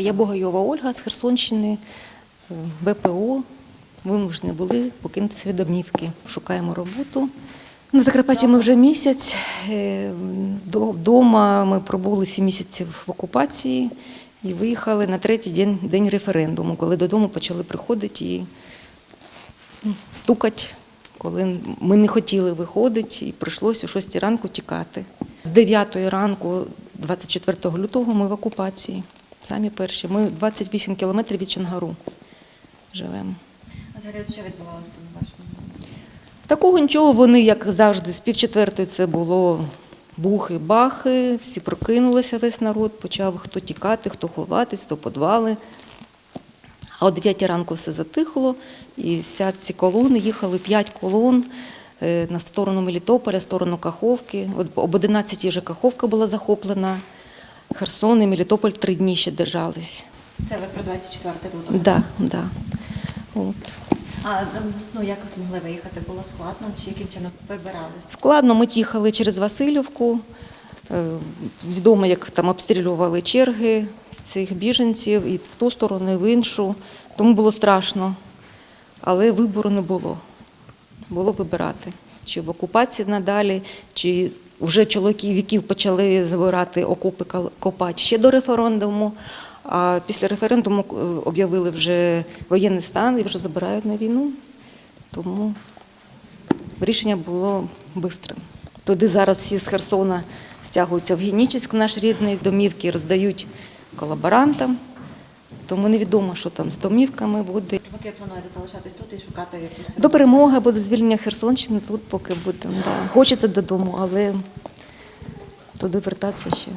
Я Богайова Ольга з Херсонщини, ВПО. Вимушені були покинути свої домівки. Шукаємо роботу. На Закарпатті ми вже місяць. Е, Вдома ми пробули сім місяців в окупації і виїхали на третій день, день референдуму, коли додому почали приходити і ну, стукати, коли ми не хотіли виходити, і прийшлося о 6 ранку тікати. З 9 ранку, 24 лютого, ми в окупації. Самі перші. Ми 28 кілометрів від Чангару живемо. Взагалі, що відбувалося там у вашому? Такого нічого, вони, як завжди, з півчетвертої це було бухи-бахи, всі прокинулися, весь народ, почав хто тікати, хто ховатись, хто подвали. А о 9 ранку все затихло, і вся ці колони їхали п'ять колон е, на сторону Мелітополя, сторону Каховки. От об 11 вже Каховка була захоплена. Херсон і Мелітополь три дні ще держались. Це ви про 24 лютого? Да, да. От. А ну, як ви змогли виїхати? Було складно? Чи яким чином вибиралися? Складно, ми їхали через Васильівку. Е, Відомо, як там обстрілювали черги цих біженців і в ту сторону, і в іншу. Тому було страшно. Але вибору не було. Було вибирати. Чи в окупації надалі, чи вже чоловіків віків почали забирати окопи копати ще до референдуму. А після референдуму е, об'явили вже воєнний стан і вже забирають на війну. Тому рішення було швидким. Туди зараз всі з Херсона стягуються в Генічеськ, наш рідний, з домівки роздають колаборантам. Тому невідомо, що там з домівками буде. Поки плануєте залишатись тут і шукати якусь До перемоги буде звільнення Херсонщини, тут поки будемо. Да. Хочеться додому, але туди вертатися ще